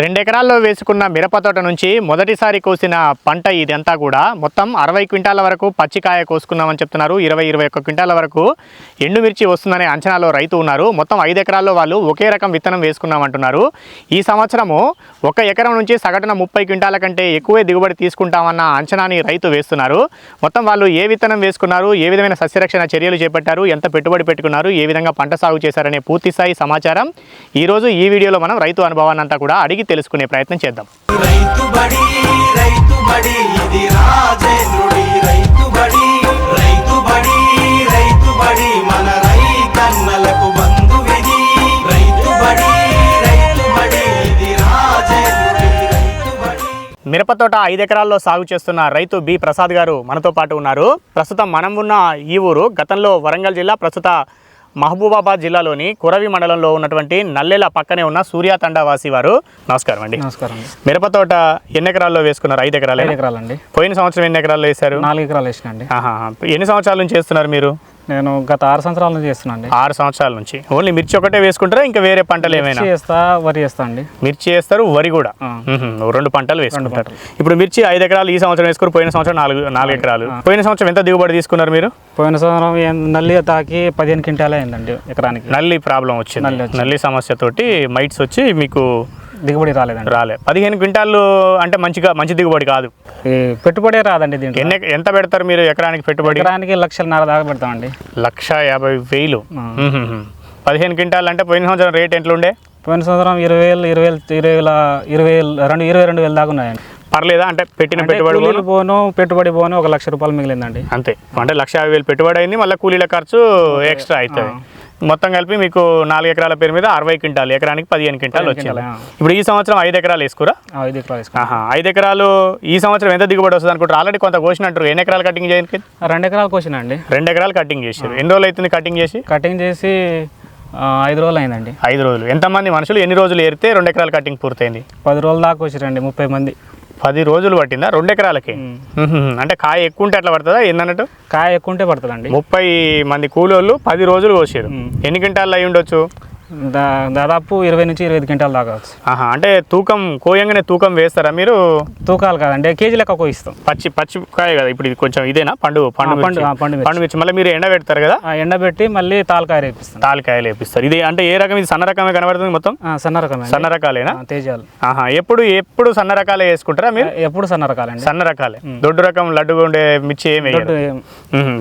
రెండు ఎకరాల్లో వేసుకున్న మిరప తోట నుంచి మొదటిసారి కోసిన పంట ఇదంతా కూడా మొత్తం అరవై క్వింటాల వరకు పచ్చికాయ కోసుకున్నామని చెప్తున్నారు. ఇరవై ఇరవై ఒక్క క్వింటాల వరకు ఎండుమిర్చి వస్తుందనే అంచనాలో రైతు ఉన్నారు. మొత్తం ఐదు ఎకరాల్లో వాళ్ళు ఒకే రకం విత్తనం వేసుకున్నామంటున్నారు ఈ సంవత్సరము ఒక ఎకరం నుంచి సగటున ముప్పై క్వింటాల కంటే ఎక్కువే దిగుబడి తీసుకుంటామన్న అంచనాని రైతు వేస్తున్నారు. మొత్తం వాళ్ళు ఏ విత్తనం వేసుకున్నారు ఏ విధమైన సస్యరక్షణ చర్యలు చేపట్టారు ఎంత పెట్టుబడి పెట్టుకున్నారు ఏ విధంగా పంట సాగు చేశారనే పూర్తిస్థాయి సమాచారం ఈరోజు ఈ వీడియోలో మనం రైతు అనుభవాన్ని అంతా కూడా అడిగి తెలుసుకునే ప్రయత్నం చేద్దాం. రైతు బడి రైతు బడి ఇది రాజేంద్రుడి రైతు బడి. రైతు బడి రైతు బడి మన రైతన్నలకు బంధువిది రైతు బడి రైతు బడి ఇది రాజేంద్రుడి రైతు బడి. మిరప తోట ఐదు ఎకరాల్లో సాగు చేస్తున్న రైతు బి ప్రసాద్ గారు మనతో పాటు ఉన్నారు. ప్రస్తుతం మనం ఉన్న ఈ ఊరు గతంలో వరంగల్ జిల్లా ప్రస్తుత మహబూబాబాద్ జిల్లాలోని కురవి మండలంలో ఉన్నటువంటి నల్లెల పక్కనే ఉన్న సూర్యాతండా వాసి వారు. నమస్కారం అండి. నమస్కారం అండి. మిరప తోట ఎన్ని ఎకరాల్లో వేసుకున్నారు? ఐదు ఎకరాలు ఐదు ఎకరాలండి. పోయిన సంవత్సరం ఎన్ని ఎకరాల్లో వేశారు? నాలుగు ఎకరాలు వేసిన అండి ఆహా. ఎన్ని సంవత్సరాల నుంచి చేస్తున్నారు మీరు? నేను గత ఆరు సంవత్సరాల నుంచి చేస్తున్నా అండి. ఆరు సంవత్సరాల నుంచి. ఓన్లీ మిర్చి ఒకటే వేసుకుంటారా? ఇంకా వేరే పంటలు ఏమైనా? చేస్తా వరి చేస్తా అండి. మిర్చి వేస్తారు వరి కూడా. రెండు పంటలు వేసుకుంటారు. ఇప్పుడు మిర్చి ఐదు ఎకరాలు ఈ సంవత్సరం వేసుకుని పోయిన సంవత్సరం నాలుగు నాలుగు ఎకరాలు. పోయిన సంవత్సరం ఎంత దిగుబడి తీసుకున్నారు మీరు? పోయిన సంవత్సరం నల్లి తాకి పదిహేను క్వింటాలే అయిందండి ఎకరానికి. నల్లి ప్రాబ్లం వచ్చింది. నల్లి వచ్చింది. నల్లి సమస్యతోటి మైట్స్ వచ్చి మీకు దిగుబడి రాలేదండి. రాలే. పదిహేను క్వింటాలు అంటే మంచిగా మంచి దిగుబడి కాదు. పెట్టుబడే రాదండి దీంట్లో. ఎన్ని ఎంత పెడతారు మీరు ఎకరానికి పెట్టుబడి? ఎకరానికి లక్షలన్నర దాకా పెడతామండి. లక్ష యాభై వేలు. పదిహేను క్వింటాలు అంటే పోయిన సంవత్సరం రేట్ ఎట్లా ఉండే పోయిన సంవత్సరం ఇరవై వేలు ఇరవై వేలు ఇరవై వేల ఇరవై వేలు రెండు ఇరవై రెండు వేలు దాకా ఉన్నాయండి. పర్లేదా? అంటే పెట్టిన పెట్టుబడి పోను? పెట్టుబడి పోను ఒక లక్ష రూపాయలు మిగిలిందండి. అంతే. అంటే లక్ష యాభై వేలు పెట్టుబడి అయింది మళ్ళీ కూలీల ఖర్చు ఎక్స్ట్రా అవుతుంది. మొత్తం కలిపి మీకు నాలుగు ఎకరాల పేరు మీద అరవై క్వింటాలు ఎకరానికి పదిహేను క్వింటాలు వచ్చింది. ఇప్పుడు ఈ సంవత్సరం ఐదు ఎకరాలు వేసుకురా? ఐదు ఎకరాలు ఐదు ఎకరాలు ఈ సంవత్సరం ఎంత దిగుబడి వస్తుంది అనుకుంటారు ఆల్రెడీ కొంత కోసినట్టు ఎన్ని ఎకరాలు కటింగ్ చేయడానికి రెండు ఎకరాలు కోసిన అండి. రెండు ఎకరాలు కటింగ్ చేసారు ఎన్ని రోజులు అవుతుంది కటింగ్ చేసి? కటింగ్ చేసి ఐదు రోజులు అయిందండి. ఐదు రోజులు. ఎంతమంది మనుషులు ఎన్ని రోజులు ఏరితే రెండు ఎకరాలు కటింగ్ పూర్తయింది? పది రోజుల దాకా వచ్చిరండి ముప్పై మంది. పది రోజులు పట్టిందా? రెండు ఎకరాలకి. అంటే కాయ ఎక్కువ ఉంటే అట్లా పడుతుందా? ఏందన్నట్టు? కాయ ఎక్కువ ఉంటే పడుతుందండి. ముప్పై మంది కూలోళ్ళు పది రోజులు కోసారు. ఎన్ని క్వింటాలు అయి ఉండొచ్చు? దాదాపు ఇరవై నుంచి ఇరవై ఐదు క్వింటాలు దాకా వచ్చు. ఆహా అంటే తూకం కోయంగానే తూకం వేస్తారా మీరు? తూకాలు కాదండి కేజీ లెక్క కోయిస్తాం. పచ్చి పచ్చి కాయ కదా ఇప్పుడు ఇది కొంచెం ఇదేనా? పండు పండు పండు, మిర్చి. పండు మిర్చి. పండు మిర్చి మళ్ళీ మీరు ఎండ పెడతారు కదా? ఆ, ఎండబెట్టి మళ్ళీ తాలకాయ రేపిస్తాం. తాలికాయలు వేపిస్తారు. ఇది అంటే ఏ రకం ఇది సన్న రకమే కనబడుతుంది మొత్తం? సన్న రకమే. సన్న రకాలేనా? తేజాలు. ఆహా ఎప్పుడు ఎప్పుడు సన్న రకాలే వేసుకుంటారా మీరు? ఎప్పుడు సన్న రకాలండి. సన్న రకాలే. దొడ్డు రకం లడ్డుగా ఉండే మిర్చి ఏమి.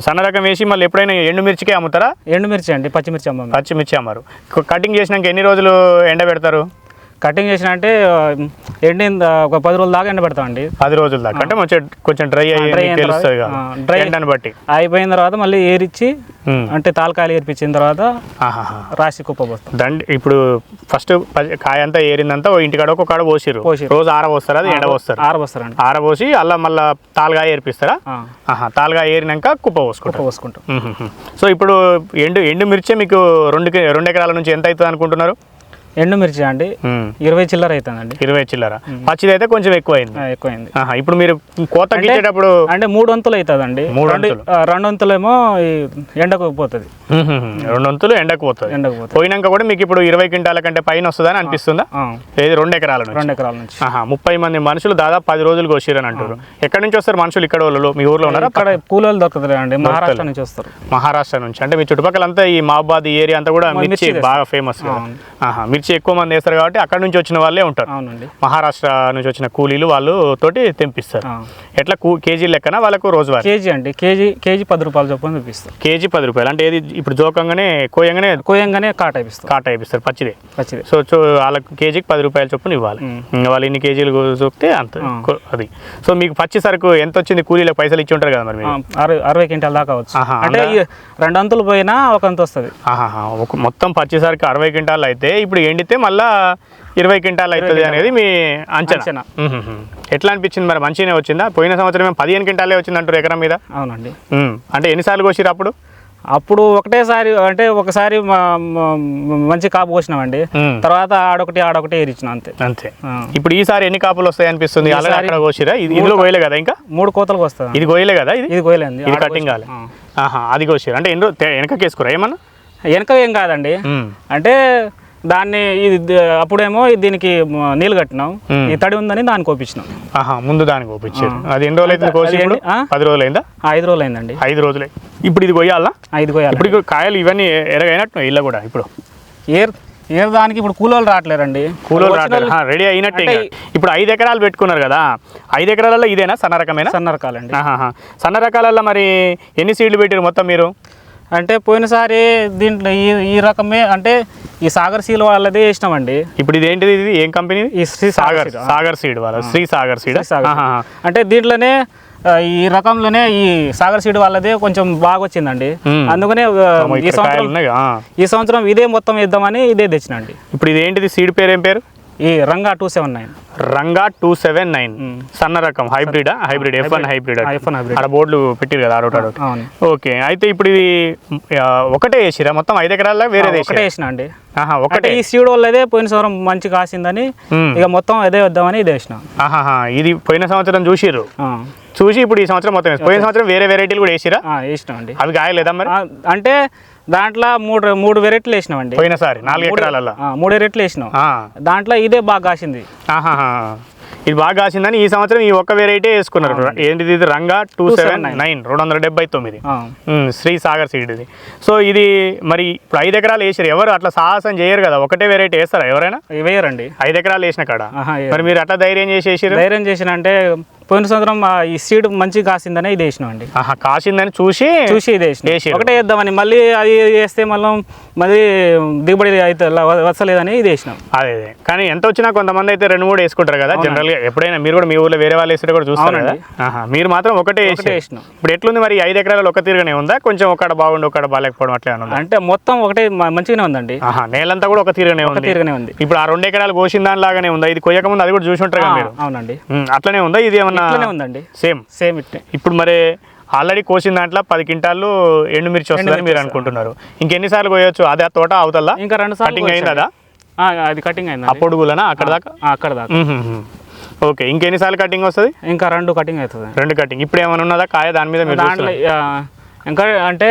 సన్న రకం వేసి మళ్ళీ ఎప్పుడైనా ఎండు మిర్చికే అమ్ముతారా? ఎండుమిర్చి అండి పచ్చిమిర్చి అమ్మం. పచ్చిమిర్చి అమ్మారు. కటింగ్ చేసినాక ఎన్ని రోజులు ఎండ పెడతారు? కటింగ్ చేసిన అంటే ఎండిన ఒక పది రోజుల దాకా ఎండబెడతామండి. పది రోజుల దాకా. అంటే మంచిగా కొంచెం డ్రై అయ్యి dry- ఎండను బట్టి. అయిపోయిన తర్వాత మళ్ళీ ఏరిచ్చి. అంటే తాలకాయలు ఏర్పించిన తర్వాత. రాసి కుప్ప పోస్తాం దండి ఇప్పుడు ఫస్ట్ కాయ అంతా ఏరిందంతా ఇంటికాడ ఒక కాడ పోసిరు. రోజు ఆర పోస్తారు అది ఎండ పోస్తారు. ఆరబోస్తారండి ఆరబోసి అలా మళ్ళా తాలుగా ఏర్పిస్తారా? తాలుగా ఏరినాక కుప్ప పోసుకుంటాం. మ్మ్. సో ఇప్పుడు ఎండు ఎండు మిర్చి మీకు రెండు రెండు ఎకరాల నుంచి ఎంత అవుతుంది అనుకుంటున్నారు? ఎండుమిర్చి అండి. ఇరవై చిల్లర అవుతుందండి ఇరవై చిల్లర. పచ్చిది అయితే కొంచెం ఎక్కువ అయింది ఆ, ఎక్కువైంది. ఆహా ఇప్పుడు మీరు కోత ఇచ్చేటప్పుడు అంటే మూడు వంతులు అవుతుందండి మూడు రెండు వంతులేమో ఎండకు పోతుంది. రెండు వంతులు ఎండకు పోతుంది. ఎండకు పోతుంది. పోయినాక కూడా మీకు ఇప్పుడు ఇరవై క్వింటాల కంటే పైన వస్తుందని అనిపిస్తుందా? ఏది రెండు ఎకరాల నుంచి? రెండు ఎకరాల నుంచి. ముప్పై మంది మనుషులు దాదాపు పది రోజులు కోసిరని అంటారు ఎక్కడి నుంచి వస్తారు మనుషులు? ఇక్కడ వాళ్ళు మీ ఊర్లో ఉన్నారా? ఇక్కడ కూలీలు దొరుకుతుంది అండి. మహారాష్ట్ర నుంచి వస్తారు. మహారాష్ట్ర నుంచి. అంటే మీ చుట్టుపక్కల అంతా ఈ మహాబాద్ ఏరియా అంతా కూడా మిర్చి బాగా ఫేమస్ అవును. మిర్చి ఎక్కువ మంది వేస్తారు కాబట్టి అక్కడ నుంచి వచ్చిన వాళ్ళే ఉంటారు. అవునండి. మహారాష్ట్ర నుంచి వచ్చిన కూలీలు వాళ్ళు తోటి తెంపిస్తారు. ఎట్లా కేజీ లెక్కన వాళ్ళకు రోజువారీ? కేజీ అండి. కేజీ కేజీ పది రూపాయలు చొప్పున చూపిస్తాం కేజీ పది రూపాయలు. అంటే ఏది ఇప్పుడు జోకంగానే కోయంగానే కోయంగానే కాట అయిపిస్తాం కాట అయిపిస్తారు పచ్చిదే. పచ్చిది. సో చో వాళ్ళకి కేజీకి పది రూపాయల చొప్పున ఇవ్వాలి. వాళ్ళు ఇన్ని కేజీలు చూపితే అంత అది. సో మీకు పచ్చి సరుకు ఎంత వచ్చింది? కూలీలకు పైసలు ఇచ్చి ఉంటారు కదా మరి అరవై అరవై క్వింటాల దాకా వచ్చు అంటే రెండు అంతులు పోయినా ఒక అంత వస్తుంది మొత్తం పచ్చేసరికి అరవై క్వింటాలు అయితే ఇప్పుడు ఎండితే మళ్ళా ఇరవై క్వింటాలు అవుతుంది అనేది మీ అంచనా. మ్మ్. ఎట్లా అనిపించింది మరి? మంచిగానే వచ్చిందా? పోయిన సంవత్సరం ఏమో పదిహేను క్వింటాలే వచ్చింది అంటారు ఎకరం మీద. అవునండి. మ్మ్. అంటే ఎన్నిసార్లు కోసిరు అప్పుడు? అప్పుడు ఒకటేసారి అంటే ఒకసారి మంచి కాపు కోసినామండి. మ్మ్. తర్వాత ఆడొకటి ఆడొకటి ఏరిచ్చినాం అంతే. అంతే. ఇప్పుడు ఈసారి ఎన్ని కాపులు వస్తాయి అనిపిస్తుంది? అక్కడ కోసిరా ఇది ఇందులో కోయలే కదా ఇంకా? మూడు కోతలకు వస్తుంది ఇది కోయలే కదా ఇది? ఇది కోయలేండి ఇది కటింగ్ కాలే. ఆహా అది కోసిరు అంటే ఎన్ని రోజు వెనకకేసుకురా ఏమన్నా? వెనక ఏం కాదండి. మ్మ్. అంటే దాన్ని ఇది అప్పుడేమో దీనికి నీళ్ళు కట్టినాం. ఈ తడి ఉందని దాన్ని కోపించినాం ఆహా ముందు దానికి కోపించారు అది ఎన్ని రోజులు అయితే కోసి? పది రోజులు అయిందా? ఐదు రోజులు అయిందండి. ఐదు రోజులే. ఇప్పుడు ఇది కొయ్యాలా? ఐదు కోయాలి ఇప్పుడు కాయలు ఇవన్నీ ఎరగైనట్టు ఇళ్ళ కూడా ఇప్పుడు. ఏర్ ఏర్ దానికి ఇప్పుడు కూలోళ్ళు రావట్లేరండి కూలోళ్ళు రావట్లేదు. రెడీ అయినట్టే. ఇప్పుడు ఐదు ఎకరాలు పెట్టుకున్నారు కదా. ఐదు ఎకరాలలో ఇదేనా? సన్న రకమేనా? సన్న రకాలండి. సన్న రకాలలో మరి ఎన్ని సీడ్లు పెట్టారు మొత్తం మీరు? అంటే పోయినసారి దీంట్లో ఈ ఈ రకమే అంటే ఈ సాగర్ సీల్ వాళ్ళదే వేసినామండి ఇప్పుడు ఇది ఏంటిది ఇది? ఏం కంపెనీ ఈ శ్రీ సాగర్. సాగర్ సీడ్. వాళ్ళ శ్రీ సాగర్ సీడ్. అంటే దీంట్లోనే ఈ రకంలోనే ఈ సాగర్ సీడ్ వాళ్ళదే కొంచెం బాగా వచ్చిందండి. అందుకనే ఈ సంవత్సరం. ఈ సంవత్సరం ఇదే మొత్తం వేద్దామని ఇదే తెచ్చినండి. ఇప్పుడు ఇది ఏంటిది? సీడ్ పేరు ఏం పేరు? ఈ Ranga two seven nine. Ranga two seven nine. సన్న రకం hybrid? Hybrid F one hybrid. F1 hybrid. అక్కడ బోర్డులు పెట్టిరు కదా ఆడోటి ఓకే అయితే ఇప్పుడు ఇది ఒకటే వేసిరా మొత్తం ఐదు ఎకరాల వేరేది ఒకటే వేసిన అండి. ఒకటే. ఈ సీడ్ వాళ్ళదే పోయిన సంవత్సరం మంచి కాసిందని. ఇక మొత్తం అదే వద్దామని ఇదే వేసిన. ఇది పోయిన సంవత్సరం చూసిర్రు. చూసి ఇప్పుడు ఈ సంవత్సరం మొత్తం పోయిన సంవత్సరం వేరే వెరైటీలు కూడా వేసిరా వేసినాం అండి. అవి కాయలేదా మరి? అంటే దాంట్లో మూడు మూడు వెరైటీలు వేసినామండి. పోయినసారి నాలుగు మూడు- ఎకరాలలో మూడు వెరైటీలు వేసినాం. దాంట్లో ఇదే బాగా కాసింది. ఇది బాగా కాసిందని ఈ సంవత్సరం ఈ ఒక్క వెరైటీ వేసుకున్నారు. ఏంటిది ఇది? Ranga two seven nine. రెండు వందల డెబ్బై తొమ్మిది. శ్రీ సాగర్ సీడ్ ఇది. సో ఇది మరి ఇప్పుడు ఐదు ఎకరాలు వేసారు ఎవరు అట్లా సాహసం చేయరు కదా. ఒకటే వెరైటీ వేస్తారా ఎవరైనా? వేయరండి. ఐదు ఎకరాలు వేసిన కాడ. మరి మీరు అట్లా ధైర్యం చేసేసారు ధైర్యం చేసిన అంటే పోయిన సంవత్సరం ఈ సీడ్ మంచిగా కాసిందనే ఇది వేసినాం అండి కాసిందని చూసి చూసి ఇది వేసినాం. ఒకటే వేద్దామని మళ్ళీ అది వేస్తే మళ్ళీ మళ్ళీ దిగుబడి అయితే వస్తలేదని ఇది వేసినాం. అదే కానీ ఎంత వచ్చినా కొంతమంది అయితే రెండు మూడు వేసుకుంటారు కదా జనరల్గా ఎప్పుడైనా మీరు కూడా మీ ఊర్లో వేరే వాళ్ళు వేస్తే కూడా చూస్తారు కదా? మీరు మాత్రం ఒకటే ఒకటే వేసి వేసినాం. ఇప్పుడు ఎట్లుంది మరి? ఐదు ఎకరాలు ఒక తీరుగానే ఉందా? కొంచెం ఒకటి బాగుండి ఒకటి బాగాలేకపోవడం అట్లా అంటే మొత్తం ఒకటే మంచిగానే ఉందండి. నేలంతా కూడా ఒక తీరుగానే ఉంది. తీరుగానే ఉంది. ఇప్పుడు ఆ రెండు ఎకరాలు కోసిన దానిలాగానే ఉందా? ఇది కొయ్యక ముందు అది కూడా చూసి ఉంటారు ఆ, కదా మీరు. అవునండి. అట్లనే ఉందా? ఇది ఏమన్నా ఇట్లనే ఉందండి. సేమ్ సేమ్ ఇట్టే ఇప్పుడు మరి ఆల్రెడీ కోసిన దాంట్లో పది క్వింటాలు ఎండుమిర్చి వస్తుందని మీరు అనుకుంటున్నారు. ఇంకెన్నిసార్లు కోయొచ్చు? అదే ఆ తోట అవతల్లా ఇంకా రెండు సార్లు కటింగ్ అయింది అదా? అది కటింగ్ అయింది ఆ పొడుగులనా అక్కడ దాకా? అక్కడ దాకా. ఓకే ఇంకెన్నిసార్లు కటింగ్ వస్తుంది? ఇంకా రెండు కటింగ్ అవుతుంది. రెండు కటింగ్ ఇప్పుడు ఏమైనా ఉన్నదా? కాయ దాని మీద మీరు దాంట్లో ఇంకా అంటే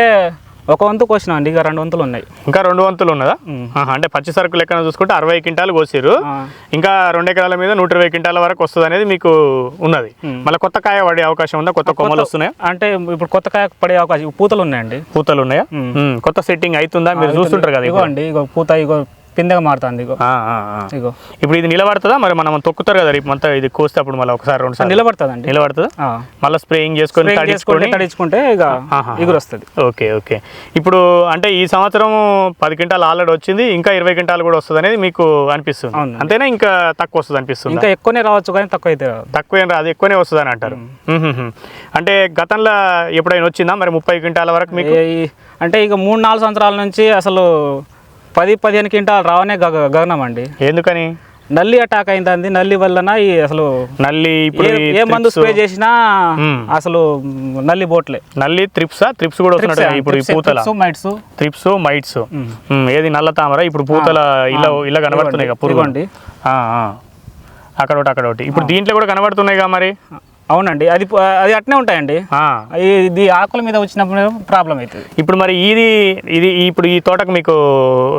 ఒక వంతు కోసినాం అండి ఇంకా రెండు వంతులు ఉన్నాయి. ఇంకా రెండు వంతులు ఉన్నదా? అంటే పచ్చి సరుకు లెక్కన చూసుకుంటే అరవై క్వింటాలు కోసిరు ఇంకా రెండు ఎకరాల మీద నూట ఇరవై క్వింటాల వరకు వస్తుంది అనేది మీకు ఉన్నది. మళ్ళీ కొత్త కాయ పడే అవకాశం ఉందా? కొత్త కొమ్మలు వస్తున్నాయా? అంటే ఇప్పుడు కొత్త కాయ పడే అవకాశం పూతలు ఉన్నాయండి. పూతలు ఉన్నాయా. కొత్త సెట్టింగ్ అవుతుందా? మీరు చూస్తుంటారు కదా ఇగో. అండి ఇగో పూత ఇగో పిందెగా మారుతుంది ఇగో. ఇప్పుడు ఇది నిలబడుతుందా? మరి మనం తొక్కుతారు కదా రేపు మొత్తం ఇది కోస్తే అప్పుడు మళ్ళీ ఒకసారి రెండు సార్లు. నిలబడుతుందండి. నిలబడుతుందా? ఆ. మళ్ళీ స్ప్రేయింగ్ చేసుకొని తడించుకొని? తడించుకుంటే ఇక. ఇగురు వస్తుంది. Okay okay. ఇప్పుడు అంటే ఈ సంవత్సరం పది క్వింటాలు ఆల్రెడీ వచ్చింది ఇంకా ఇరవై క్వింటాలు కూడా వస్తుంది అనేది మీకు అనిపిస్తుంది. అంతేనా? ఇంకా తక్కువ వస్తుంది అనిపిస్తుంది? ఇంకా ఎక్కువనే రావచ్చు కానీ తక్కువ అయితే. తక్కువ ఏం రాదు ఎక్కువనే వస్తుంది అని అంటారు. అంటే గతంలో ఎప్పుడైనా వచ్చిందా? మరి ముప్పై క్వింటాల వరకు మీకు? అంటే ఇక మూడు నాలుగు సంవత్సరాల నుంచి అసలు పది పదిహేను క్వింటాలు రావనే గగ గగనం అండి ఎందుకని? నల్లి అటాక్ అయింది నల్లి వలన ఈ అసలు నల్లి ఇప్పుడు ఏ- మందు స్ప్రే చేసినా. అసలు నల్లి బోట్లే నల్లి త్రిప్సా త్రిప్స్ కూడా వస్తున్నట్టు ఇప్పుడు పూతల? Mites thrips mites. ఏది నల్ల తామర? ఇప్పుడు పూతల ఇలా ఇలా కనబడుతున్నాయి పురుగు. ఆ. అక్కడ ఒకటి అక్కడ ఒకటి. ఇప్పుడు దీంట్లో కూడా కనబడుతున్నాయి మరి? అవునండి. అది అది అట్నే ఉంటాయండి. ఇది ఆకుల మీద వచ్చినప్పుడు ప్రాబ్లం అవుతుంది ఇప్పుడు మరి ఇది ఇది ఇప్పుడు ఈ తోటకు మీకు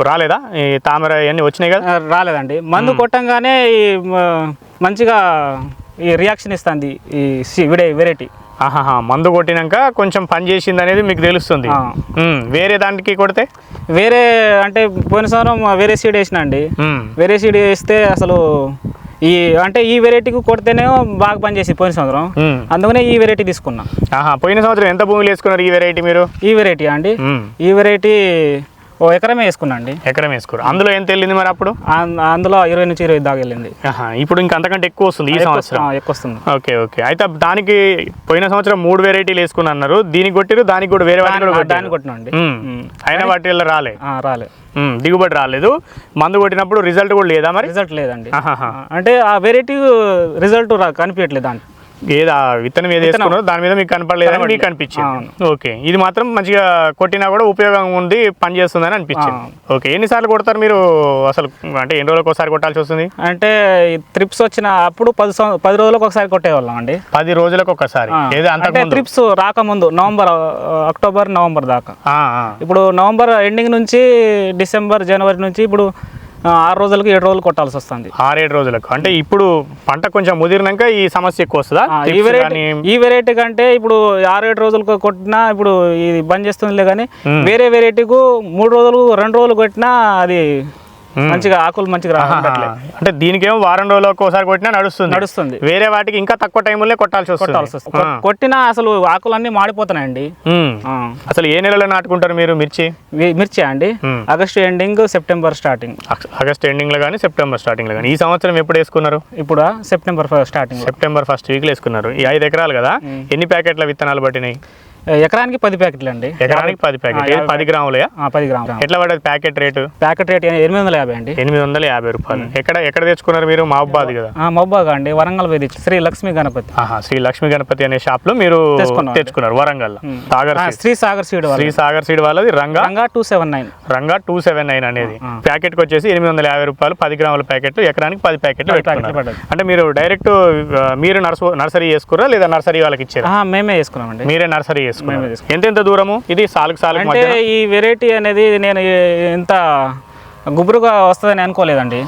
రాలేదా? ఈ తామర ఇవన్నీ వచ్చినాయి కదా? రాలేదండి. మందు కొట్టంగానే మంచిగా ఈ రియాక్షన్ ఇస్తుంది ఈ విడే వెరైటీ. ఆహాహా మందు కొట్టినాక కొంచెం పని చేసింది అనేది మీకు తెలుస్తుంది. వేరే దానికి కొడితే? వేరే అంటే పోయిన సంవత్సరం వేరే సీడ్ వేసిన అండి. వేరే సీడ్ వేస్తే అసలు ఈ అంటే ఈ వెరైటీకి కొడితేనే బాగా పనిచేసి పోయిన సంవత్సరం. అందుకనే ఈ వెరైటీ తీసుకున్నా. పోయిన సంవత్సరం ఎంత భూములు వేసుకున్నారు ఈ వెరైటీ మీరు? ఈ వెరైటీ అండి? ఈ వెరైటీ ఓ ఎకరమే వేసుకున్నా అండి ఎకరం వేసుకోరు అందులో ఎంత వెళ్ళింది మరి అప్పుడు? అందులో ఇరవై నుంచి ఇరవై దాకా వెళ్ళింది. ఇప్పుడు ఇంకా అంతకంటే ఎక్కువ వస్తుంది ఈ సంవత్సరం. ఎక్కువ వస్తుంది. Okay okay. అయితే దానికి పోయిన సంవత్సరం మూడు వెరైటీలు వేసుకుని అన్నారు. దీనికి కొట్టిరు దానికి కూడా వేరే వాటికి కూడా దాన్ని- కొట్టిరు. దాన్ని కొట్టినా అండి ఉమ్. ఉమ్. అయినా వాటిల్లో రాలే. ఆ, రాలే. ఉమ్, దిగుబడి రాలేదు. మందు కొట్టినప్పుడు రిజల్ట్ కూడా లేదా మరి? రిజల్ట్ లేదండి. అంటే ఆ వెరైటీ రిజల్ట్ రా కనిపించట్లేదు దాంట్లో ఏది విత్తనం ఏది వేసుకున్నారో దాని మీద మీకు కనపడలేదని మీకు అనిపించింది. ఓకే. ఇది మాత్రం మంచిగా కొట్టినా కూడా ఉపయోగం ఉంది పని చేస్తుందని అనిపించింది. ఓకే. ఎన్నిసార్లు కొడతారు మీరు అసలు? అంటే ఎన్ని రోజులకు ఒకసారి కొట్టాల్సి వస్తుంది? అంటే త్రిప్స్ వచ్చిన అప్పుడు పది పది రోజులకు ఒకసారి కొట్టేవాళ్ళం అండి. పది రోజులకు ఒకసారి. అంటే త్రిప్స్ రాకముందు నవంబర్ అక్టోబర్ నవంబర్ దాకా. ఇప్పుడు నవంబర్ ఎండింగ్ నుంచి డిసెంబర్ జనవరి నుంచి ఇప్పుడు ఆరు రోజులకు ఏడు రోజులు కొట్టాల్సి వస్తుంది. ఆరేడు రోజులకు. అంటే ఇప్పుడు పంట కొంచెం ముదిరినాక ఈ సమస్య ఎక్కువ వస్తుందా? ఈ వెరైటీ ఈ వెరైటీ కంటే ఇప్పుడు ఆరు ఏడు రోజులకు కొట్టినా ఇప్పుడు ఇది బంద్ చేస్తుందిలే కానీ వేరే వెరైటీకు మూడు రోజులు రెండు రోజులు కొట్టినా అది మంచిగా ఆకులు మంచిగా అంటే దీనికేమో వారం రోజులకు ఒకసారి కొట్టినా నడుస్తుంది. నడుస్తుంది. వేరే వాటికి ఇంకా తక్కువ టైంలో కొట్టాల్సి కొట్టాల్సి వస్తుంది. కొట్టినా అసలు ఆకులన్నీ మాడిపోతున్నాయండి. ఉమ్. ఆ. అసలు ఏ నెలలో నాటుకుంటారు మీరు మిర్చి? మిర్చి అండి. ఆగస్టు ఎండింగ్ సెప్టెంబర్ స్టార్టింగ్ ఆగ- ఆగస్ట్ ఎండింగ్లో కానీ సెప్టెంబర్ స్టార్టింగ్లో కానీ ఈ సంవత్సరం ఎప్పుడు వేసుకున్నారు? ఇప్పుడు? సెప్టెంబర్ స్టార్టింగ్ సెప్టెంబర్ ఫస్ట్ వీక్లో వేసుకున్నారు. ఈ ఐదు ఎకరాలు కదా. ఎన్ని ప్యాకెట్ల విత్తనాలు పట్టినాయి? ఎకరానికి పది ప్యాకెట్లు అండి ఎకరానికి పది ప్యాకెట్. పది గ్రాములే పది గ్రాములు. ఎట్లా పడేది ప్యాకెట్ రేటు? ప్యాకెట్ రేట్ ఎనిమిది వందల యాభై అండి. ఎనిమిది వందల యాభై రూపాయలు. ఎక్కడ ఎక్కడ తెచ్చుకున్నారు మీరు? మహబాద్ కదా? మొబ్బాగా అండి. వరంగల్ పోయి శ్రీ లక్ష్మీ గణపతి. శ్రీ లక్ష్మీ గణపతి అనే షాప్లో మీరు తెచ్చుకున్నాం. తెచ్చుకున్నారు వరంగల్. సాగర్. శ్రీ సాగర్ సీడ్ శ్రీ సాగర్ సీడ్ వాళ్ళది Ranga Ranga two seven nine Ranga two seven nine అనేది. ప్యాకెట్కి వచ్చేసి ఎనిమిది వందల యాభై రూపాయలు పది గ్రాముల ప్యాకెట్ ఎకరానికి పది ప్యాకెట్లు ప్యాకెట్లు పెట్టుకున్నారు. అంటే మీరు డైరెక్ట్ మీరు నర్స నర్సరీ చేసుకురా లేదా నర్సరీ వాళ్ళకి ఇచ్చారా? మేమే చేసుకున్నామండి. మీరే నర్సరీ చేసుకున్నాం. ఎంతెంత దూరము? ఇది సాలుకు సాలుకు అంటే ఈ వెరైటీ అనేది నేను ఇంత గుబురుగా వస్తుందని అనుకోలేదండి.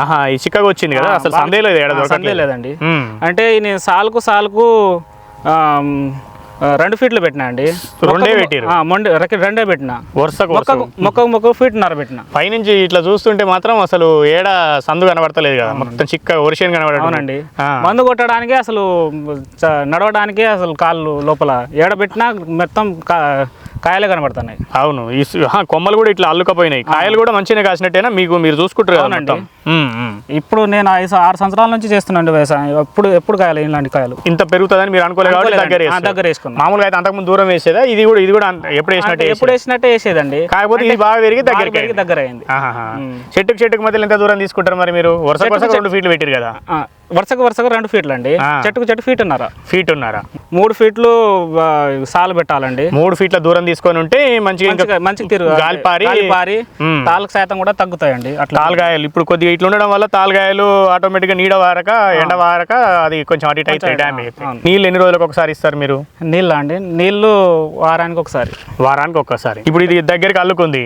ఆహా ఈ చిక్కగా వచ్చింది కదా? అసలు బాగా- సందే లేదు ఏడ ఆ, సందే దొరకట్లేదు లేదండి. అంటే నేను సాలుకు సాలుకు రెండు ఫీట్లు పెట్టినా అండి. రెండే మొండి రెక్క- రెండే పెట్టిన. వరుసకు మొక్క మొక్క మొక్క ఫీట్నర పెట్టిన. పైనుంచి ఇట్లా చూస్తుంటే మాత్రం అసలు ఏడ సందు కనబడతలేదు కదా. మొత్తం చిక్క ఒరిషియన్ కనబడదు అవునండి. మందు కొట్టడానికి అసలు నడవడానికి అసలు కాళ్ళు లోపల. ఏడబెట్టినా మొత్తం కా- కాయలే కనబడుతున్నాయి. అవును ఈ కొమ్మలు కూడా ఇట్లా అల్లుకపోయినాయి. కాయలు కూడా మంచిగా కాసినట్టేనా? మీకు మీరు చూసుకుంటారు కదా అవునండి. ఇప్పుడు నేను ఐదు ఆరు సంవత్సరాల నుంచి చేస్తున్నాండి వ్యవసాయం ఎప్పుడు ఎప్పుడు కాయలు ఇలాంటి కాయలు. ఇంత పెరుగుతుందని మీరు అనుకోలేదు కాబట్టి. దగ్గర. దగ్గర వేసుకున్నాం. మామూలుగా అయితే అంతకుముందు దూరం వేసేదా? ఇది కూడా ఇది కూడా ఎప్పుడు వేసినట్టే ఎప్పుడు వేసినట్టే వేసేదండి. కాకపోతే ఇది బాగా పెరిగి పెరిగి దగ్గర అయింది. చెట్టుకు చెట్టుకు మధ్యలో ఎంత దూరం తీసుకుంటారు మరి మీరు? వరుస వరుస రెండు ఫీట్లు పెట్టారు కదా. వరుసకు వరుసకు రెండు ఫీట్లు అండి. చెట్టుకు చెట్టు ఫీట్ ఉన్నారా? ఫీట్ ఉన్నారా? మూడు ఫీట్లు సాలు పెట్టాలండి. మూడు ఫీట్ల దూరం తీసుకొని ఉంటే మంచిగా మంచిగా తిరుగు గాలి పారి పారి మ్మ్. తాళ్ళకు శాతం కూడా తగ్గుతాయండి. అట్లా. తాలుగాయలు ఇప్పుడు కొద్దిగా ఇట్లా ఉండడం వల్ల తాలుగాయలు ఆటోమేటిక్గా నీడ వారక ఎండ వారక అది కొంచెం అటు ఇటు కొంచెం, డ్యామేజ్. నీళ్ళు ఎన్ని రోజులకు ఒకసారి ఇస్తారు మీరు? నీళ్ళ అండి? నీళ్ళు వారానికి ఒకసారి. వారానికి ఒక్కసారి. ఇప్పుడు ఇది దగ్గరికి అల్లుకుంది.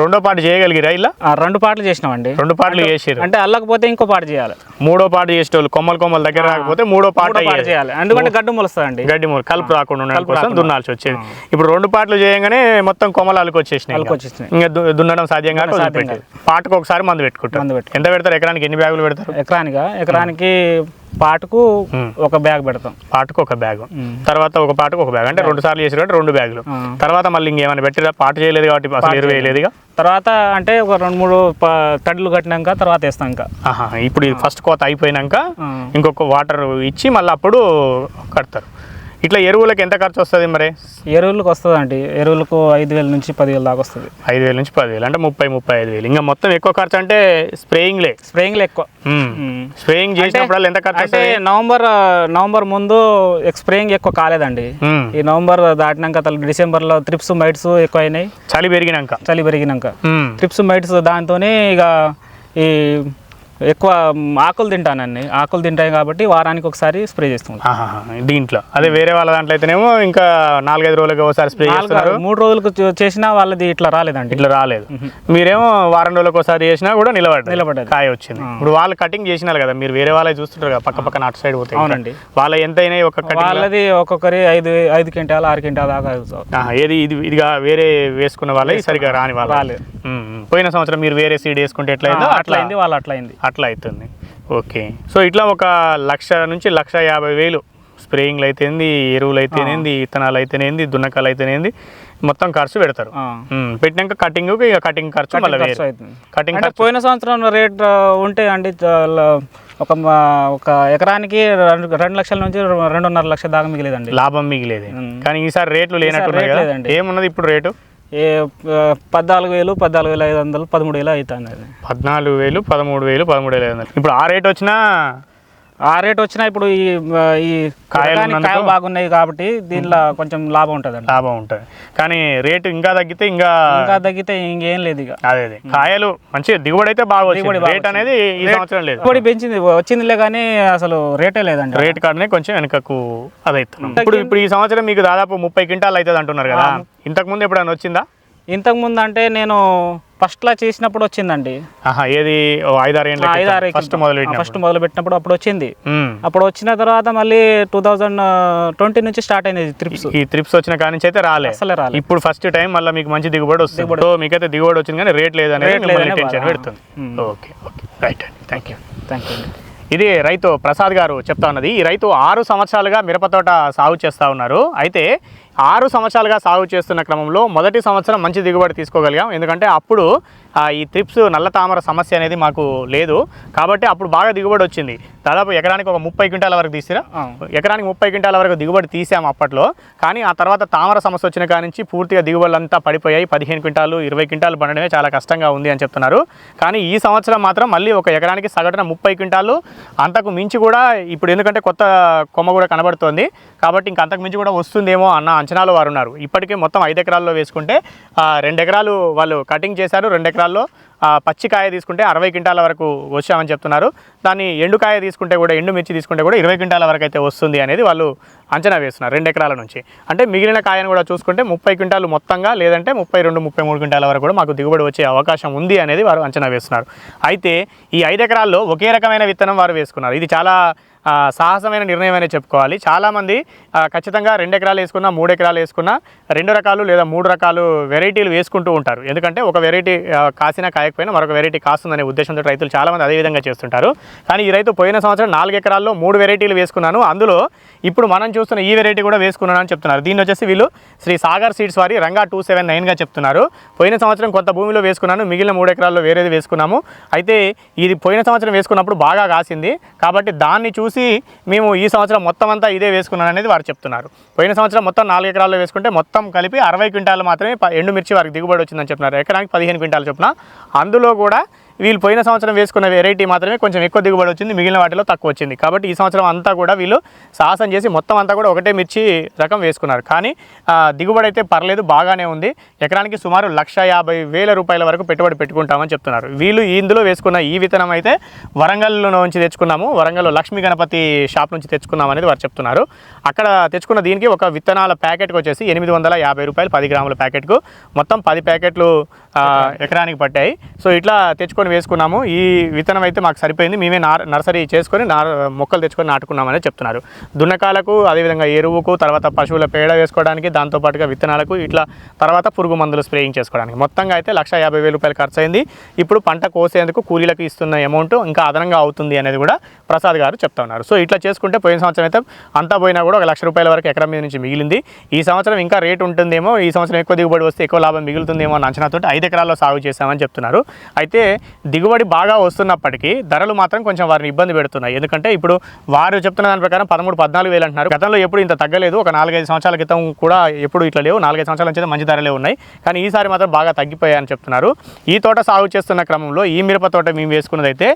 రెండో పాటు చేయగలిగిరా ఇలా ఆ, రెండు పాటలు చేసినామండి. రెండు పాటలు చేసారు అంటే అల్లకపోతే ఇంకో పాట చేయాలి. మూడో పాటు చేసేటోళ్ళు కొమ్మలు కొమ్మలు దగ్గర రాకపోతే మూడో పాట పాట చేయాలి. ఎందుకంటే గడ్డు మొలుస్తుందండి. గడ్డి మూల కలుపు రాకుండా కోసం. దున్నాల్సి వచ్చేది. ఇప్పుడు రెండు పాటలు చేయగానే మొత్తం కొమ్మలు అల్లుకొచ్చేసినాయి ఇంకా. దున్నడం సాధ్యం వదిలిపెట్టారు పాటకు ఒకసారి మందు పెట్టుకుంటారు. ఎంత పెడతారు? ఎకరానికి ఎన్ని బ్యాగులు పెడతారు? ఎకరానిగా ఎకరానికి పాటకు. ఒక బ్యాగ్ పెడతాం. పాటకు ఒక బ్యాగ్. తర్వాత ఒక పాటకు ఒక బ్యాగ్. అంటే రెండు సార్లు చేసారు రెండు బ్యాగులు. తర్వాత మళ్ళీ ఇంకేమైనా పెట్టిరా పాట చేయలేదు కాబట్టి అసలు వేయలేదుగా తర్వాత అంటే ఒక రెండు మూడు తడ్లు కట్టినాక తర్వాత వేస్తాం ఇంకా. ఆహా ఇప్పుడు ఫస్ట్ కోత అయిపోయినాక. ఇంకొక వాటర్ ఇచ్చి మళ్ళీ అప్పుడు కడతారు. ఇట్లా ఎరువులకు ఎంత ఖర్చు వస్తుంది మరి? ఎరువులకు వస్తుందండి. ఎరువులకు ఐదు వేల నుంచి పదివేల దాకా వస్తుంది. ఐదు వేల నుంచి పదివేలు అంటే ముప్పై ముప్పై ఐదు వేలు. ఇంకా మొత్తం ఎక్కువ ఖర్చు అంటే స్ప్రేయింగ్లే? స్ప్రేయింగ్లు ఎక్కువ. స్ప్రేయింగ్ చేసినప్పుడల్లా ఎంత ఖర్చు అంటే వస్తుంది? నవంబర్ నవంబర్ ముందు స్ప్రేయింగ్ ఎక్కువ కాలేదండి. ఈ నవంబర్ దాటినాక తల డిసెంబర్లో త్రిప్స్ మైట్స్ ఎక్కువ అయినాయి. చలి పెరిగినాక? చలి పెరిగినాక. ట్రిప్స్ మైట్స్ దాంతోనే ఇక ఈ ఎక్కువ ఆకులు తింటానండి. ఆకులు తింటాయి కాబట్టి వారానికి ఒకసారి స్ప్రే చేస్తాం. దీంట్లో. అదే వేరే వాళ్ళ దాంట్లో అయితేనేమో ఇంకా నాలుగైదు రోజులకు ఒకసారి స్ప్రే నాలుగు మూడు రోజులకు చేసినా వాళ్ళది ఇట్లా రాలేదండి. ఇట్లా రాలేదు. మీరేమో వారం రోజులకు ఒకసారి చేసినా కూడా నిలబడ్డది. నిలబడ్డది. కాయ వచ్చింది. ఇప్పుడు వాళ్ళు కటింగ్ చేసినారు కదా మీరు వేరే వాళ్ళే చూస్తుంటారు కదా పక్క పక్కన అటు సైడ్ పోతే. అవునండి. వాళ్ళ ఎంత అయినాయి ఒక వాళ్ళది ఒక్కొక్కరి ఐదు ఐదు క్వింటాలు ఆరు క్వింటాలు దాకా ఏది ఇది ఇదిగా వేరే వేసుకున్న వాళ్ళే సరిగా రాని వాళ్ళు. రాలేదు. పోయిన సంవత్సరం మీరు వేరే సీడ్ వేసుకుంటే ఎట్లా అయిందో అట్లా. అట్లా అయింది వాళ్ళు అట్లా అయింది అట్లా అవుతుంది. ఓకే. సో ఇట్లా ఒక లక్ష నుంచి లక్ష యాభై వేలు స్ప్రేయింగ్లు అయితేంది ఎరువులు అయితేనేంది విత్తనాలు అయితేనేంది దున్నకాలు అయితేనేంది మొత్తం ఖర్చు పెడతారు. పెట్టినాక కటింగ్ ఇక కటింగ్ ఖర్చు మళ్ళీ. కటింగ్ పోయిన సంవత్సరం రేట్ ఉంటే అండి ఒక ఒక ఎకరానికి రెండు రెండు లక్షల నుంచి రెండున్నర లక్షల దాకా మిగిలేదండి. లాభం మిగిలేదు. కానీ ఈసారి రేట్లు లేదండి. ఏమున్నది ఇప్పుడు రేటు? ఏ పద్నాలుగు వేలు పద్నాలుగు వేల ఐదు వందలు పదమూడు వేలు అవుతుంది అది. పద్నాలుగు వేలు పదమూడు వేలు పదమూడు వేలు ఐదు వందలు. ఇప్పుడు ఆ రేట్ వచ్చినా ఆ రేట్ వచ్చినా ఇప్పుడు ఈ ఈ కాయలు బాగున్నాయి కాబట్టి దీనిలో కొంచెం లాభం ఉంటుందండి లాభం ఉంటుంది. కానీ రేటు ఇంకా తగ్గితే ఇంకా ఇంకా తగ్గితే ఇంకేం లేదు ఇక. అదే అదే. కాయలు మంచి దిగుబడి అయితే బాగా దిగుబడి రేట్ అనేది ఈ సంవత్సరం లేదు. దిగుబడి పెంచింది. వచ్చిందిలే కానీ అసలు రేటే లేదండి. రేట్ కార్డునే కొంచెం వెనకకు అదైతున్నాం. ఇప్పుడు ఇప్పుడు ఈ సంవత్సరం మీకు దాదాపు ముప్పై క్వింటాల్ అవుతుంది అంటున్నారు కదా. ఇంతకు ముందు ఎప్పుడైనా వచ్చిందా? ఇంతకు ముందు అంటే నేను ఫస్ట్ లా చేసినప్పుడు వచ్చిందండి. ఆహా ఏది? ఐదారు ఫస్ట్ మొదలు ఫస్ట్ మొదలు పెట్టినప్పుడు అప్పుడు వచ్చింది. అప్పుడు వచ్చిన తర్వాత మళ్ళీ టూ థౌజండ్ ట్వంటీ నుంచి స్టార్ట్ అయింది ట్రిప్స్ ఈ ట్రిప్స్ వచ్చిన కాడి నుంచి అయితే రాలే. అసలే రాలేదు ఇప్పుడు ఫస్ట్ టైం మళ్ళీ మీకు మంచి దిగుబడి వస్తుంది. సో మీకైతే దిగుబడి వచ్చింది కానీ రేట్ లేదనే టెన్షన్. పెడుతుంది. Okay okay. రైట్ అండి. థ్యాంక్ యూ థ్యాంక్ యూ ఇది రైతు ప్రసాద్ గారు చెప్తా ఉన్నది. ఈ రైతు ఆరు సంవత్సరాలుగా మిరప తోట సాగు చేస్తూ ఉన్నారు. అయితే ఆరు సంవత్సరాలుగా సాగు చేస్తున్న క్రమంలో మొదటి సంవత్సరం మంచి దిగుబడి తీసుకోగలిగాం. ఎందుకంటే అప్పుడు ఈ త్రిప్స్ నల్ల తామర సమస్య అనేది మాకు లేదు. కాబట్టి అప్పుడు బాగా దిగుబడి వచ్చింది. దాదాపు ఎకరానికి ఒక ముప్పై క్వింటాల వరకు తీసిరా ఎకరానికి ముప్పై క్వింటాల వరకు దిగుబడి తీసాము అప్పట్లో. కానీ ఆ తర్వాత తామర సమస్య వచ్చిన కాడి నుంచి పూర్తిగా దిగుబడులు అంతా పడిపోయాయి. పదిహేను క్వింటాలు ఇరవై క్వింటాలు పండడమే చాలా కష్టంగా ఉంది అని చెప్తున్నారు. కానీ ఈ సంవత్సరం మాత్రం మళ్ళీ ఒక ఎకరానికి సగటున ముప్పై క్వింటాలు అంతకు మించి కూడా ఇప్పుడు ఎందుకంటే కొత్త కొమ్మ కూడా కనబడుతోంది. కాబట్టి ఇంక అంతకు మించి కూడా వస్తుందేమో అన్న అంచనాలో వారు ఉన్నారు. ఇప్పటికే మొత్తం ఐదు ఎకరాల్లో వేసుకుంటే రెండు ఎకరాలు వాళ్ళు కటింగ్ చేశారు రెండు ఎకరాల్లో పచ్చికాయ తీసుకుంటే అరవై క్వింటాల వరకు వచ్చామని చెప్తున్నారు. దాన్ని ఎండుకాయ తీసుకుంటే కూడా ఎండు మిర్చి తీసుకుంటే కూడా ఇరవై క్వింటాల వరకు అయితే వస్తుంది అనేది వాళ్ళు అంచనా వేస్తున్నారు రెండు ఎకరాల నుంచి. అంటే మిగిలిన కాయను కూడా చూసుకుంటే ముప్పై క్వింటాలు మొత్తంగా లేదంటే ముప్పై రెండు ముప్పై మూడు క్వింటాల వరకు కూడా మాకు దిగుబడి వచ్చే అవకాశం ఉంది అనేది వారు అంచనా వేస్తున్నారు. అయితే ఈ ఐదు ఎకరాల్లో ఒకే రకమైన విత్తనం వారు వేసుకున్నారు. ఇది చాలా సాహసమైన నిర్ణయం అనే చెప్పుకోవాలి. చాలామంది ఖచ్చితంగా రెండు ఎకరాలు వేసుకున్నా మూడు ఎకరాలు వేసుకున్నా రెండు రకాలు లేదా మూడు రకాలు వెరైటీలు వేసుకుంటూ ఉంటారు. ఎందుకంటే ఒక వెరైటీ కాసినా కాయకపోయినా మరొక వెరైటీ కాస్తుందనే ఉద్దేశంతో రైతులు చాలామంది అదే విధంగా చేస్తుంటారు. కానీ ఈ రైతు పోయిన సంవత్సరం నాలుగు ఎకరాల్లో మూడు వెరైటీలు వేసుకున్నాను. అందులో ఇప్పుడు మనం చూస్తున్న ఈ వెరైటీ కూడా వేసుకున్నాను అని చెప్తున్నారు. దీన్ని వచ్చేసి వీళ్ళు శ్రీ సాగర్ సీడ్స్ వారి రంగా టూ సెవెన్ నైన్గా చెప్తున్నారు. పోయిన సంవత్సరం కొంత భూమిలో వేసుకున్నాను. మిగిలిన మూడు ఎకరాల్లో వేరేది వేసుకున్నాము. అయితే ఇది పోయిన సంవత్సరం వేసుకున్నప్పుడు బాగా కాసింది. కాబట్టి దాన్ని చూసి మేము ఈ సంవత్సరం మొత్తం అంతా ఇదే వేసుకున్నాను అనేది వారు చెప్తున్నారు. పోయిన సంవత్సరం మొత్తం నాలుగు ఎకరాల్లో వేసుకుంటే మొత్తం కలిపి అరవై క్వింటాలు మాత్రమే ఎండుమిర్చి వారికి దిగుబడి వచ్చిందని చెప్తున్నారు. ఎకరానికి పదిహేను క్వింటాలు చొప్పున. అందులో కూడా వీళ్ళు పోయిన సంవత్సరం వేసుకున్న వెరైటీ మాత్రమే కొంచెం ఎక్కువ దిగుబడి వచ్చింది మిగిలిన వాటిలో తక్కువ వచ్చింది. కాబట్టి ఈ సంవత్సరం అంతా కూడా వీళ్ళు సాహసం చేసి మొత్తం అంతా కూడా ఒకటే మిర్చి రకం వేసుకున్నారు. కానీ దిగుబడి అయితే పర్లేదు బాగానే ఉంది. ఎకరానికి సుమారు లక్ష యాభై వేల రూపాయల వరకు పెట్టుబడి పెట్టుకుంటామని చెప్తున్నారు. వీళ్ళు ఇందులో వేసుకున్న ఈ విత్తనం అయితే వరంగల్లో నుంచి తెచ్చుకున్నాము. వరంగల్లో లక్ష్మీ గణపతి షాప్ నుంచి తెచ్చుకున్నాం అనేది వారు చెప్తున్నారు. అక్కడ తెచ్చుకున్న దీనికి ఒక విత్తనాల ప్యాకెట్కి వచ్చేసి ఎనిమిది వందల యాభై రూపాయలు పది గ్రాముల ప్యాకెట్కు మొత్తం పది ప్యాకెట్లు ఎకరానికి పట్టాయి. సో ఇట్లా తెచ్చుకొని వేసుకున్నాము. ఈ విత్తనం అయితే మాకు సరిపోయింది. మేమే నార్ నర్సరీ చేసుకొని మొక్కలు తెచ్చుకొని నాటుకున్నామని చెప్తున్నారు. దున్నకాలకు అదేవిధంగా ఎరువుకు తర్వాత పశువుల పేడ వేసుకోవడానికి దాంతోపాటుగా విత్తనాలకు ఇట్లా తర్వాత పురుగు మందులు స్ప్రేయింగ్ చేసుకోవడానికి. మొత్తంగా అయితే లక్ష యాభై వేల రూపాయలు ఖర్చు అయింది ఇప్పుడు పంట కోసేందుకు కూలీలకు ఇస్తున్న అమౌంట్ ఇంకా అదనంగా అవుతుంది అనేది కూడా ప్రసాద్ గారు చెప్తా ఉన్నారు. సో ఇట్లా చేసుకుంటే పోయిన సంవత్సరం అయితే అంతా పోయినా కూడా ఒక లక్ష రూపాయల వరకు ఎకరం మీద నుంచి మిగిలింది. ఈ సంవత్సరం ఇంకా రేట్ ఉంటుందేమో ఈ సంవత్సరం ఎక్కువ దిగుబడి వస్తే ఎక్కువ లాభం మిగులుతుందేమో అని అంచనాతో ఐదు ఎకరాల్లో సాగు చేశామని చెప్తున్నారు. అయితే దిగుబడి బాగా వస్తున్నప్పటికీ ధరలు మాత్రం కొంచెం వారిని ఇబ్బంది పెడుతున్నాయి. ఎందుకంటే ఇప్పుడు వారు చెప్తున్న దాని ప్రకారం పదమూడు పద్నాలుగు వేలు అంటున్నారు. గతంలో ఎప్పుడు ఇంత తగ్గలేదు. ఒక నాలుగైదు సంవత్సరాల క్రితం కూడా ఎప్పుడు ఇట్లా లేవు. నాలుగైదు సంవత్సరాల నుంచి మంచి ధరలే ఉన్నాయి. కానీ ఈసారి మాత్రం బాగా తగ్గిపోయాయని చెప్తున్నారు. ఈ తోట సాగు చేస్తున్న క్రమంలో ఈ మిరప తోట మేము వేసుకున్నదైతే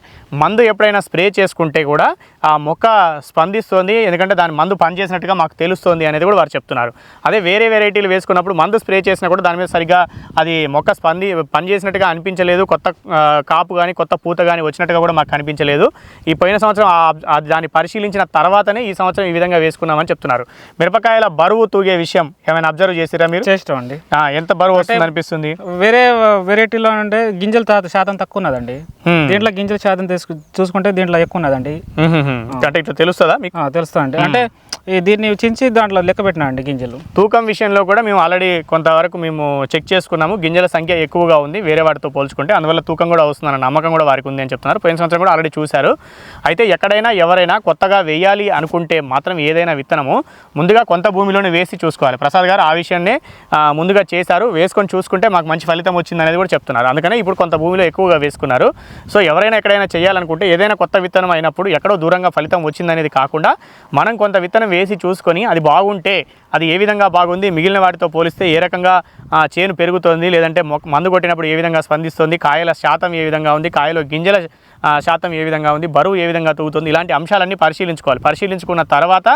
మందు ఎప్పుడైనా స్ప్రే చేసుకుంటే కూడా ఆ మొక్క స్పందిస్తుంది ఎందుకంటే దాని మందు పనిచేసినట్టుగా మాకు తెలుస్తుంది అనేది కూడా వారు చెప్తున్నారు. అదే వేరే వెరైటీలు వేసుకున్నప్పుడు మందు స్ప్రే చేసినా కూడా దాని మీద సరిగ్గా అది మొక్క స్పంది పనిచేసినట్టుగా అనిపించలేదు. కొత్త కాపు కానీ కొత్త పూత కానీ వచ్చినట్టుగా కూడా మాకు కనిపించలేదు. ఈ పోయిన సంవత్సరం దాన్ని పరిశీలించిన తర్వాతనే ఈ సంవత్సరం ఈ విధంగా వేసుకున్నామని చెప్తున్నారు. మిరపకాయల బరువు తూగే విషయం ఏమైనా అబ్జర్వ్ చేసిరా మీరు? చేస్తాం అండి ఆ, ఎంత బరువు వస్తుంది అనిపిస్తుంది? వేరే వెరైటీలో అంటే గింజల శాతం తక్కువ ఉన్నదండి. దీంట్లో గింజల శాతం తీసుకు చూసుకుంటే దీంట్లో ఎక్కువ ఉన్నదండి. అంటే ఇట్లా తెలుస్తుందా మీకు? ఆ, తెలుస్తుందండి అంటే దీన్ని చించి దాంట్లో లెక్క పెట్టినా అండి గింజలు. తూకం విషయంలో కూడా మేము ఆల్రెడీ కొంతవరకు మేము చెక్ చేసుకున్నాము. గింజల సంఖ్య ఎక్కువగా ఉంది. వేరే వాటితో పోల్చుకుంటే అందువల్ల తూకం కూడా వస్తుందన్న నమ్మకం కూడా వారికి ఉంది అని చెప్తున్నారు. పోయిన సంవత్సరం కూడా ఆల్రెడీ చూశారు. అయితే ఎక్కడైనా ఎవరైనా కొత్తగా వేయాలి అనుకుంటే మాత్రం ఏదైనా విత్తనము ముందుగా కొంత భూమిలోనే వేసి చూసుకోవాలి. ప్రసాద్ గారు ఆ విషయాన్నే ముందుగా చేశారు. వేసుకొని చూసుకుంటే మాకు మంచి ఫలితం వచ్చింది అనేది కూడా చెప్తున్నారు. అందుకనే ఇప్పుడు కొంత భూమిలో ఎక్కువగా వేసుకున్నారు. సో ఎవరైనా ఎక్కడైనా చేయాలనుకుంటే ఏదైనా కొత్త విత్తనం అయినప్పుడు ఎక్కడో దూరంగా ఫలితం వచ్చిందనేది కాకుండా మనం కొంత విత్తనం వేసి చూసుకొని అది బాగుంటే అది ఏ విధంగా బాగుంది మిగిలిన వాటితో పోలిస్తే ఏ రకంగా ఆ, చేను పెరుగుతోంది లేదంటే మందు కొట్టినప్పుడు ఏ విధంగా స్పందిస్తుంది కాయల శాతం ఏ విధంగా ఉంది కాయలో గింజల శాతం ఏ విధంగా ఉంది బరువు ఏ విధంగా తూగుతుంది ఇలాంటి అంశాలన్నీ పరిశీలించుకోవాలి. పరిశీలించుకున్న తర్వాత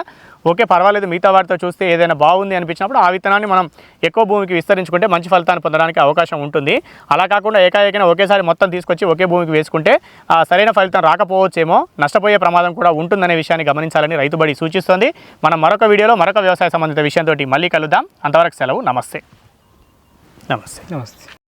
ఓకే పర్వాలేదు మిగతా వాటితో చూస్తే ఏదైనా బాగుంది అనిపించినప్పుడు ఆ విత్తనాన్ని మనం ఎక్కువ భూమికి విస్తరించుకుంటే మంచి ఫలితాన్ని పొందడానికి అవకాశం ఉంటుంది. అలా కాకుండా ఏకాఏకైనా ఒకేసారి మొత్తం తీసుకొచ్చి ఒకే భూమికి వేసుకుంటే ఆ, సరైన ఫలితం రాకపోవచ్చేమో నష్టపోయే ప్రమాదం కూడా ఉంటుందనే విషయాన్ని గమనించాలని రైతుబడి సూచిస్తోంది. మనం మరొక వీడియోలో మరొక వ్యవసాయ సంబంధిత విషయంతో మళ్ళీ కలుద్దాం. అంతవరకు సెలవు నమస్తే. నమస్తే. నమస్తే.